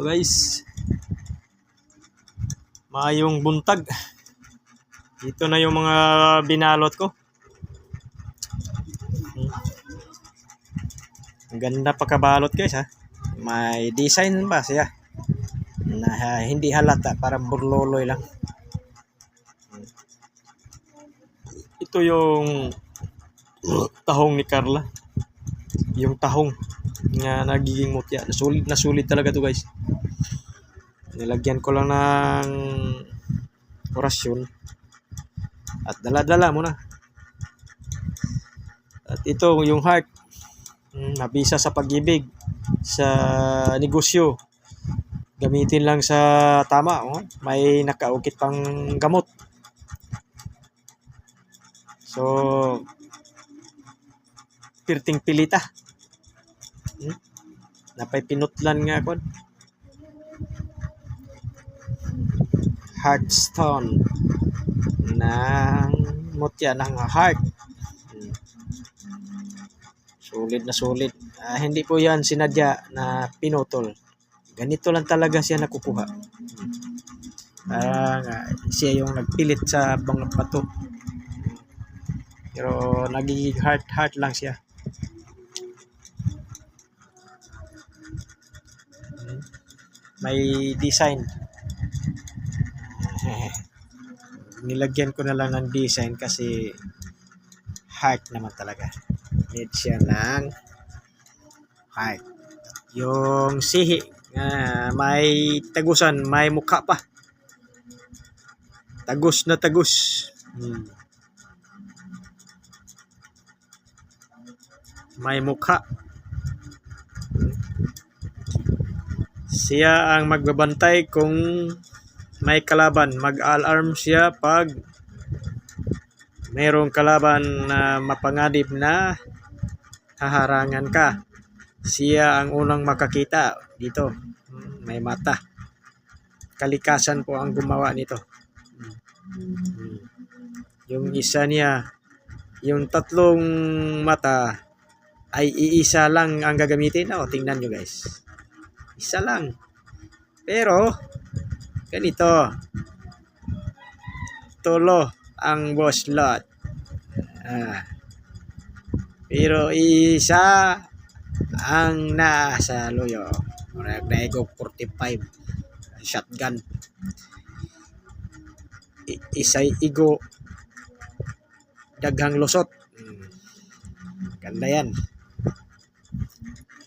Ito guys. Maayong buntag. Ito na yung mga binalot ko. Hmm. Ang ganda pagkabalot guys ha. May design ba siya? Na ah, hindi halata, parang burloloy lang. Ito yung tahong ni Carla. Yung tahong nga nagiging mutya. Sulit na sulit talaga to guys. Nilagyan ko lang ng orasyon. At dala-dala mo na. At ito yung heart. Mm, Mabisa sa pag-ibig. Sa negosyo. Gamitin lang sa tama. Oh. May nakaukit pang gamot. So, pirting pilita. Hmm? Napay pinutlan nga kon. Heartstone ng mutya ng heart. Hmm. Sulit na sulit. Ah, hindi po yan sinadya na pinutol. Ganito lang talaga siya nakukuha. Hmm. Parang ah, siya yung nagpilit sa mga bato. Pero nagiging heart-heart lang siya. May design. Nilagyan ko na lang ng design kasi heart naman talaga. Need siya ng heart. Yung sihi, ah, may tagusan, may mukha pa. Tagus na tagus. Hmm. May mukha. Siya ang magbabantay kung may kalaban. Mag-alarm siya pag mayroong kalaban na mapanganib na haharangan ka. Siya ang unang makakita dito. May mata. Kalikasan po ang gumawa nito. Yung isa niya, yung tatlong mata ay iisa lang ang gagamitin. O, tingnan nyo guys. Isa lang. Pero, ganito. Tulo ang boss lot. Ah. Pero isa ang nasa loyo. Nagdaigog 45 shotgun. I- isay igo daghang lusot. Hmm. Ganda yan.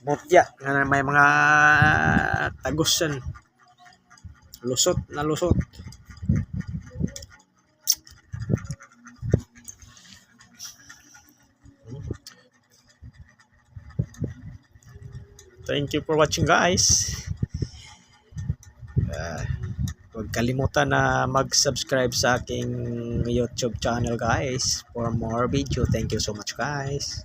Mutya nga may mga tagusan. Lusot na lusot. Thank you for watching guys. Uh, huwag kalimutan na mag-subscribe sa aking YouTube channel guys for more video. Thank you so much guys.